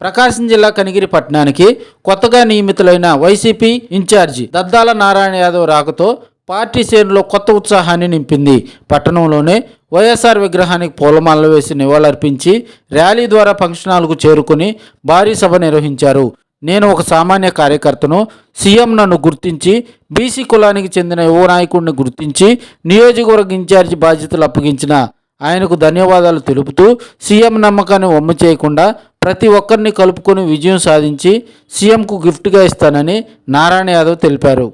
ప్రకాశం జిల్లా కనిగిరి పట్టణానికి కొత్తగా నియమితులైన వైసీపీ ఇన్ఛార్జి దద్దాల నారాయణ యాదవ్ రాకతో పార్టీ శ్రేణులో కొత్త ఉత్సాహాన్ని నింపింది. పట్టణంలోనే వైఎస్ఆర్ విగ్రహానికి పూలమాలలు వేసి నివాళులర్పించి ర్యాలీ ద్వారా ఫంక్షన్ హాల్కు చేరుకుని భారీ సభ నిర్వహించారు. నేను ఒక సామాన్య కార్యకర్తను సీఎం నన్ను గుర్తించి బీసీ కులానికి చెందిన యువ నాయకుడిని గుర్తించి నియోజకవర్గ ఇన్ఛార్జి బాధ్యతలు అప్పగించిన ఆయనకు ధన్యవాదాలు తెలుపుతూ సీఎం నమ్మకాన్ని వమ్ము చేయకుండా ప్రతి ఒక్కరిని కలుపుకొని విజయం సాధించి సీఎంకు గిఫ్ట్గా ఇస్తానని నారాయణ యాదవ్ తెలిపారు.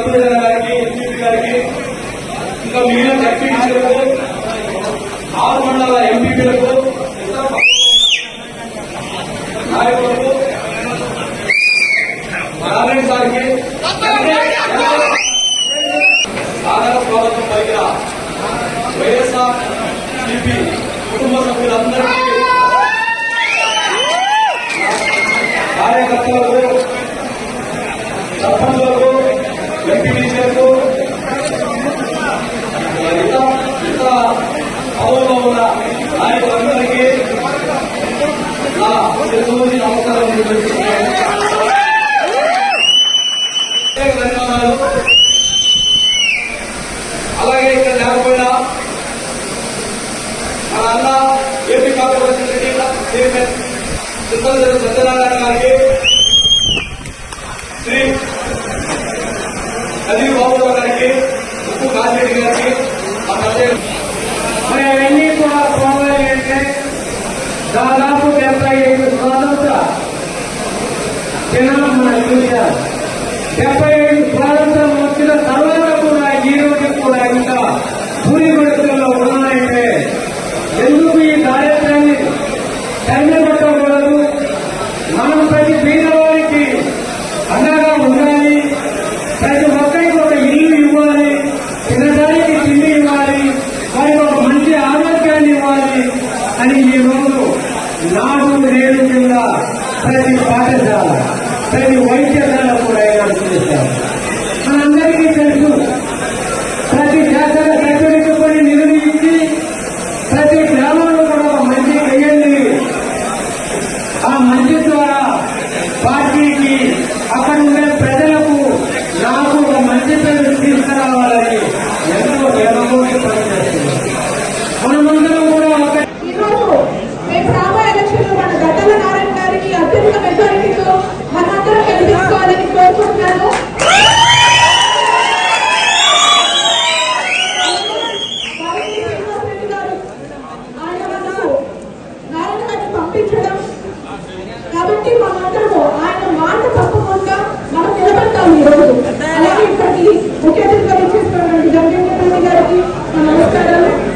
గారికి గారికి ఎంపీ గారికి ఇంకా మిగిలిన జడ్పీటీసీలకు ఆరు మండల ఎంపీలకు నాయకులకు నారాయణ గారికి సాగర స్వాగతం పలికిన వైఎస్ఆర్ సిపి కుటుంబ సభ్యులందరికీ నాయకులందరికీ నా తెలుగు నమస్కారం ధన్యవాదాలు. అలాగే ఇక్కడ లేకపోయినా మన అన్న AP corporation chairman Chintala Satyanarayana గారికి శ్రీ కదిరి బాబురావు గారికి ఉప్పు కాశిరెడ్డి గారికి మా పెద్ద మరి అవన్నీ కూడా పోవాలి అంటే దాదాపు డెబ్బై ఐదు స్వాతంత్ర దినాలు మనం చూశారు డెబ్బై ఐదు స్వాతంత్రం వచ్చిన తర్వాత కూడా ఈ రోజు కూడా ఇంకా పూరి ఉన్నాయంటే ఎందుకు ఈ కార్యక్రమాన్ని తరిమిపట్టకూడదు మనం ప్రతి పేదవారికి అండగా ఉండాలి ప్రతి ఒక్కరికి ఒక ఇల్లు ఇవ్వాలి తినడానికి తిండి ఇవ్వాలి వారికి ఒక మంచి ఆరోగ్యాన్ని ఇవ్వాలి అని ఈ రోజు నాడు నేడు కింద ప్రతి పాఠశాల ప్రతి వైద్యశాల కూడా ఏర్పాటు చేశారు మనందరికీ తెలుసు